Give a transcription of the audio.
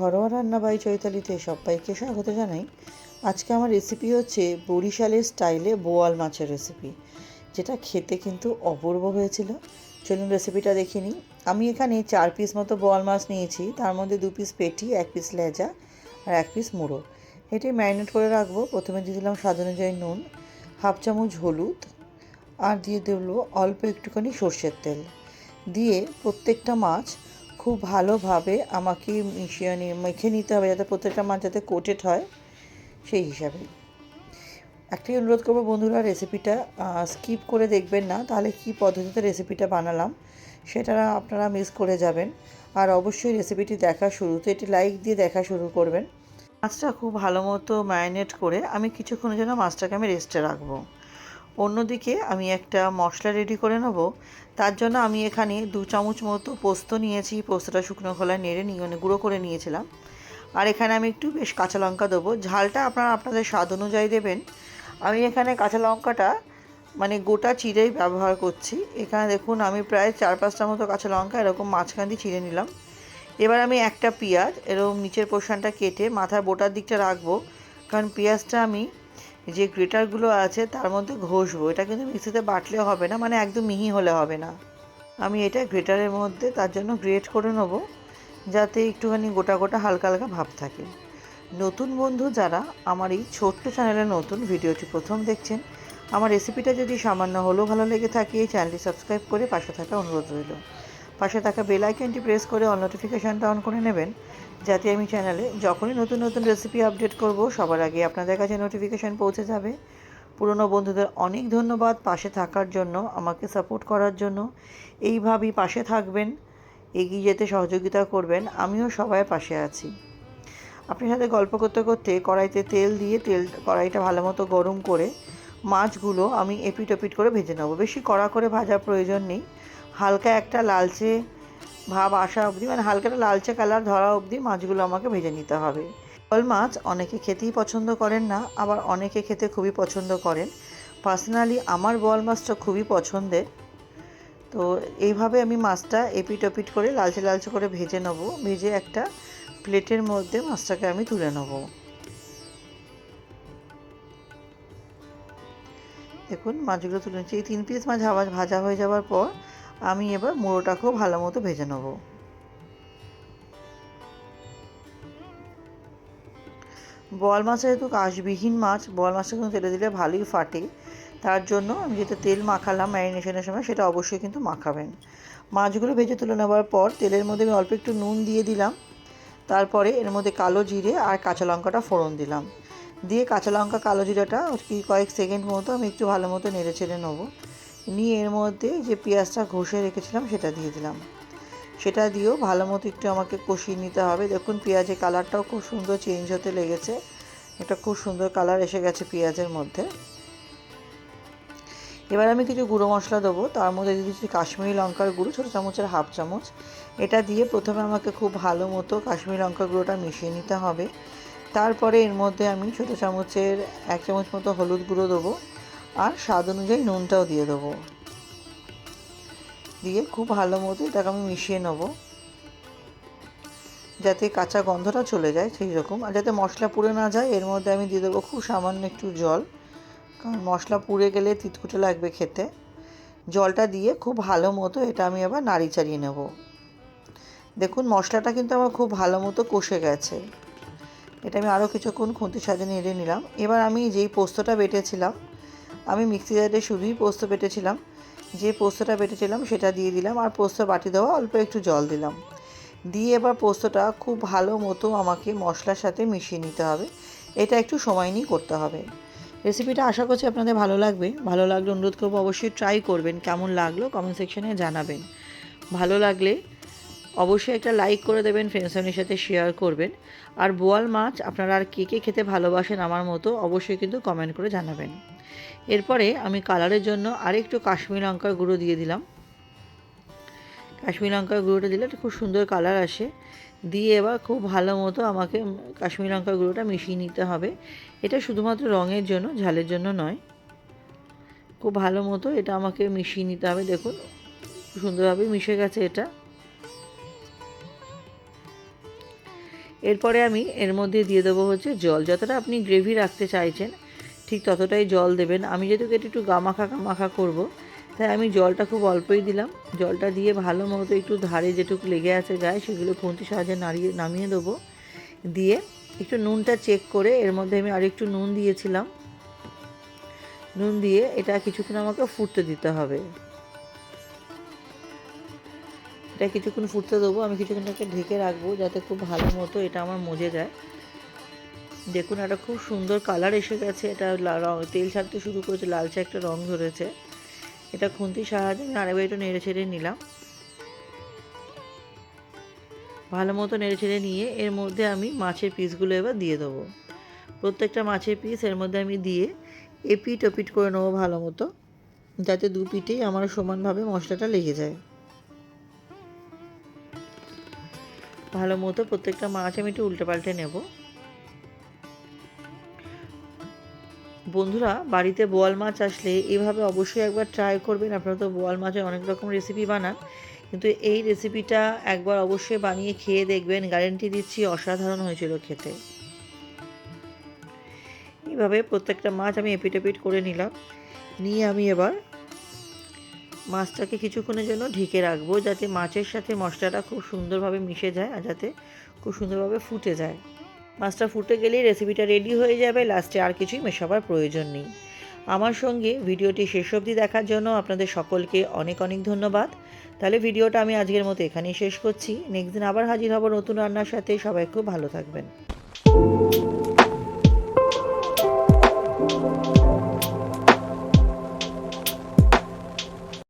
ঘরোয়া রান্না বাই চৈতালিতে সবাইকে স্বাগত জানাই। আজকে আমার রেসিপি হচ্ছে বরিশালের স্টাইলে বোয়াল মাছের রেসিপি যেটা খেতে কিন্তু অপূর্ব হয়েছিল। চলুন রেসিপিটা দেখে নিই। আমি এখানে চার পিস মতো বোয়াল মাছ নিয়েছি, তার মধ্যে দু পিস পেটি, এক পিস লেজা আর এক পিস মুড়ো। এটি ম্যারিনেট করে রাখব। প্রথমে দিয়ে দিলাম স্বাদ অনুযায়ী নুন, হাফ চামচ হলুদ আর দিয়ে দেবো অল্প একটুখানি সর্ষের তেল। দিয়ে প্রত্যেকটা মাছ খুব ভালোভাবে আমাকে মিশিয়ে নিয়ে, মেখে নিতে হবে যাতে প্রত্যেকটা মাছ যাতে কোটেড হয় সেই হিসাবে। একটাই অনুরোধ করব বন্ধুরা রেসিপিটা স্কিপ করে দেখবেন না, তাহলে কি পদ্ধতিতে রেসিপিটা বানালাম সেটা আপনারা মিস করে যাবেন। আর অবশ্যই রেসিপিটি দেখা শুরুতে এটি লাইক দিয়ে দেখা শুরু করবেন। মাছটা খুব ভালো মতো ম্যারিনেট করে আমি কিছুক্ষণের জন্য মাছটাকে আমি রেস্টে রাখব। অন্যদিকে আমি একটা মশলা রেডি করে নেব। তার জন্য আমি এখানে দু চামচ মতো পোস্ত নিয়েছি। পোস্তটা শুকনো খোলায় নেড়ে নিয়ে মানে গুঁড়ো করে নিয়েছিলাম। আর এখানে আমি একটু বেশ কাঁচা লঙ্কা দেবো। ঝালটা আপনারা আপনাদের স্বাদ অনুযায়ী দেবেন। আমি এখানে কাঁচা লঙ্কাটা মানে গোটা চিড়েই ব্যবহার করছি। এখানে দেখুন, আমি প্রায় চার পাঁচটা মতো কাঁচা লঙ্কা এরকম মাঝখান দিয়ে চিড়ে নিলাম। এবার আমি একটা পেঁয়াজ এরকম নিচের পোর্শনটা কেটে মাথার বোটার দিকটা রাখব। কারণ পেঁয়াজটা আমি যে গ্রেটারগুলো আছে তার মধ্যে ঘষবো। এটা কিন্তু মিক্সিতে বাটলে হবে না মানে একদম মিহি হলে হবে না। আমি এটা গ্রেটারের মধ্যে তার জন্য গ্রেট করে নেব, যাতে একটুখানি গোটা গোটা হালকা হালকা ভাব থাকে। নতুন বন্ধু যারা আমার এই ছোট্ট চ্যানেলে নতুন ভিডিওটি প্রথম দেখছেন, আমার রেসিপিটা যদি সামান্য হলেও ভালো লেগে থাকে, এই চ্যানেলটি সাবস্ক্রাইব করে পাশে থাকা অনুরোধ রইল। পাশে থাকা বেল আইকনটি প্রেস করে অল নোটিফিকেশানটা অন করে নেবেন যাতে আমি চ্যানেলে যখনই নতুন নতুন রেসিপি আপডেট করব, সবার আগে আপনাদের কাছে নোটিফিকেশান পৌঁছে যাবে। পুরনো বন্ধুদের অনেক ধন্যবাদ পাশে থাকার জন্য, আমাকে সাপোর্ট করার জন্য। এইভাবেই পাশে থাকবেন, এগিয়ে যেতে সহযোগিতা করবেন, আমিও সবাই পাশে আছি। আপনার সাথে গল্প করতে করতে কড়াইতে তেল দিয়ে, তেল কড়াইটা ভালো মতো গরম করে মাছগুলো আমি এপিট ওপিট করে ভেজে নেব। বেশি কড়া করে ভাজার প্রয়োজন নেই। হালকা একটা লালচে ভাব আসা অবধি মানে হালকাটা লালচে কালার ধরা অবধি মাছগুলো আমাকে ভেজে নিতে হবে। বোয়াল মাছ অনেকে খেতেই পছন্দ করেন না, আবার অনেকে খেতে খুবই পছন্দ করেন। পার্সোনালি আমার বোয়াল মাছটা খুবই পছন্দের। তো এইভাবে আমি মাছটা এপিট ওপিট করে লালচে লালচে করে ভেজে নেব। ভেজে একটা প্লেটের মধ্যে মাছটাকে আমি তুলে নেব। দেখুন, মাছগুলো তুলে নিচ্ছি। এই তিন পিস মাছ ভাজা হয়ে যাওয়ার পর আমি এবার মুড়োটাকেও ভালো মতো ভেজে নেব। বল মাছ যেহেতু কাশবিহীন মাছ, বল মাছটা কিন্তু তেলে দিলে ভালোই ফাটে। তার জন্য আমি যেটা তেল মাখালাম ম্যারিনেশনের সময়, সেটা অবশ্যই কিন্তু মাখাবেন। মাছগুলো ভেজে তুলে নেওয়ার পর তেলের মধ্যে আমি অল্প একটু নুন দিয়ে দিলাম। তারপরে এর মধ্যে কালো জিরে আর কাঁচা লঙ্কাটা ফোড়ন দিলাম। দিয়ে কাঁচা লঙ্কা, কালো জিরাটা কয়েক সেকেন্ড মতো আমি একটু ভালো মতো নেড়ে ছেড়ে নেব। নিয়ে এর মধ্যে যে পেঁয়াজটা ঘষে রেখেছিলাম, সেটা দিয়ে দিলাম। সেটা দিয়েও ভালো মতো একটু আমাকে কষিয়ে নিতে হবে। দেখুন, পেঁয়াজের কালারটাও খুব সুন্দর চেঞ্জ হতে লেগেছে। একটা খুব সুন্দর কালার এসে গেছে পেঁয়াজের মধ্যে। এবার আমি কিছু গুঁড়ো মশলা দেবো। তার মধ্যে দিয়ে দিচ্ছি কাশ্মীরি লঙ্কার গুঁড়ো, ছোটো চামচের হাফ চামচ। এটা দিয়ে প্রথমে আমাকে খুব ভালো মতো কাশ্মীরি লঙ্কার গুঁড়োটা মিশিয়ে নিতে হবে। তারপরে এর মধ্যে আমি ছোটো চামচের এক চামচ মতো হলুদ গুঁড়ো দেবো। আর স্বাদ অনুযায়ী নুনটাও দিয়ে দেবো। দিয়ে খুব ভালো মতো এটাকে আমি মিশিয়ে নেব। যাতে কাঁচা গন্ধটা চলে যায় সেই রকম। আর যাতে মশলা পুড়ে না যায়, এর মধ্যে আমি দিয়ে দেবো খুব সামান্য একটু জল। কারণ মশলা পুড়ে গেলে তিতকুটে লাগবে খেতে। জলটা দিয়ে খুব ভালো মতো এটা আমি আবার নাড়ি চাড়িয়ে নেব। দেখুন, মশলাটা কিন্তু আমার খুব ভালো মতো কষে গেছে। এটা আমি আরও কিছুক্ষণ খুন্তির সাথে নেড়ে নিলাম। এবার আমি যেই পোস্তটা বেটেছিলাম আমি মিক্সি জারে শুধুই পোস্ত বেটেছিলাম। যে পোস্তটা বেটেছিলাম সেটা দিয়ে দিলাম আর পোস্ত বাটি দেওয়া অল্প একটু জল দিলাম। দিয়ে এবার পোস্তটা খুব ভালো মতো আমাকে মশলার সাথে মিশিয়ে নিতে হবে। এটা একটু সময় নিয়ে করতে হবে। রেসিপিটা আশা করছি আপনাদের ভালো লাগবে। ভালো লাগলে অনুরোধ করব অবশ্যই ট্রাই করবেন। কেমন লাগল কমেন্ট সেকশনে জানাবেন। ভালো লাগলে অবশ্যই একটা লাইক করে দেবেন ফ্রেন্ডস ফ্যামিলির সাথে শেয়ার করবেন। আর বোয়াল মাছ আপনারা আর কে কে খেতে ভালোবাসেন আমার মতো অবশ্যই কিন্তু কমেন্ট করে জানাবেন। এরপরে আমি কালারের জন্য আরেকটু কাশ্মীর লঙ্কার গুঁড়ো দিয়ে দিলাম। কাশ্মীর লঙ্কার গুঁড়োটা দিলে খুব সুন্দর কালার আসে। দিয়ে এবার খুব ভালো মতো আমাকে কাশ্মীর লঙ্কার গুঁড়োটা মিশিয়ে নিতে হবে। এটা শুধুমাত্র রঙের জন্য, ঝালের জন্য নয়। খুব ভালো মতো এটা আমাকে মিশিয়ে নিতে হবে, দেখুন। সুন্দরভাবে মিশে গেছে এটা। এরপরে আমি এর মধ্যে দিয়ে দেবো হচ্ছে জল। যতটা আপনি গ্রেভি রাখতে চাইছেন ঠিক ততটাই জল দেবেন। আমি যেহেতু এটা একটু গামাখা গামাখা করব, তাই আমি জলটা খুব অল্পই দিলাম। জলটা দিয়ে ভালো মতো একটু ধারে যেটুকু লেগে আছে গায়ে, সেগুলো খুন্তি সাহায্যে নাড়িয়ে, নামিয়ে দেবো। দিয়ে একটু নুনটা চেক করে এর মধ্যে আমি আর একটু নুন দিয়েছিলাম। নুন দিয়ে এটা কিছুক্ষণ আমাকে ফুটতে দিতে হবে। এটা কিছুক্ষণ ফুটতে দেবো। আমি কিছুক্ষণটাকে ঢেকে রাখব যাতে খুব ভালো মতো এটা আমার মজে যায়। দেখুন, একটা খুব সুন্দর কালার এসে গেছে। এটা তেল ছাড়তে শুরু করেছে, লালচে একটা রং ধরেছে। এটা খুন্তির সাহায্যে আমি আরেকবার একটু নেড়ে ছেড়ে নিলাম। ভালো মতো নেড়ে ছেড়ে নিয়ে এর মধ্যে আমি মাছের পিসগুলো এবার দিয়ে দেবো। প্রত্যেকটা মাছের পিস এর মধ্যে আমি দিয়ে এপিট ওপিট করে নেব ভালো মতো, যাতে দু পিঠেই আমার সমানভাবে মশলাটা লেগে যায়। ভালো মতো প্রত্যেকটা মাছ আমি একটু উল্টে পাল্টে নেব। বন্ধুরা, বাড়িতে বোয়াল মাছ আসলে এভাবে অবশ্যই একবার ট্রাই করবেন। আপনারা তো বোয়াল মাছের অনেক রকম রেসিপি বানান। কিন্তু এই রেসিপিটা একবার অবশ্যই বানিয়ে খেয়ে দেখবেন। গ্যারেন্টি দিচ্ছি, অসাধারণ হয়েছিল খেতে। এইভাবে প্রত্যেকটা মাছ আমি এপিট এপিট করে নিলাম। নিয়ে আমি এবার মাছটাকে কিছুক্ষণের জন্য ঢেকে রাখব, যাতে মাছের সাথে মশলাটা খুব সুন্দরভাবে মিশে যায় আর যাতে খুব সুন্দরভাবে ফুটে যায়। মাছটা ফুটে গেলেই রেসিপিটা রেডি হয়ে যাবে লাস্টে আর কিছুই মেশাবার প্রয়োজন নেই। আমার সঙ্গে ভিডিওটি শেষ অবধি দেখার জন্য আপনাদের সকলকে অনেক অনেক ধন্যবাদ। তাহলে ভিডিওটা আমি আজকের মতো এখানেই শেষ করছি। নেক্সট দিন আবার হাজির হব নতুন রান্নার সাথে। সবাই খুব ভালো থাকবেন।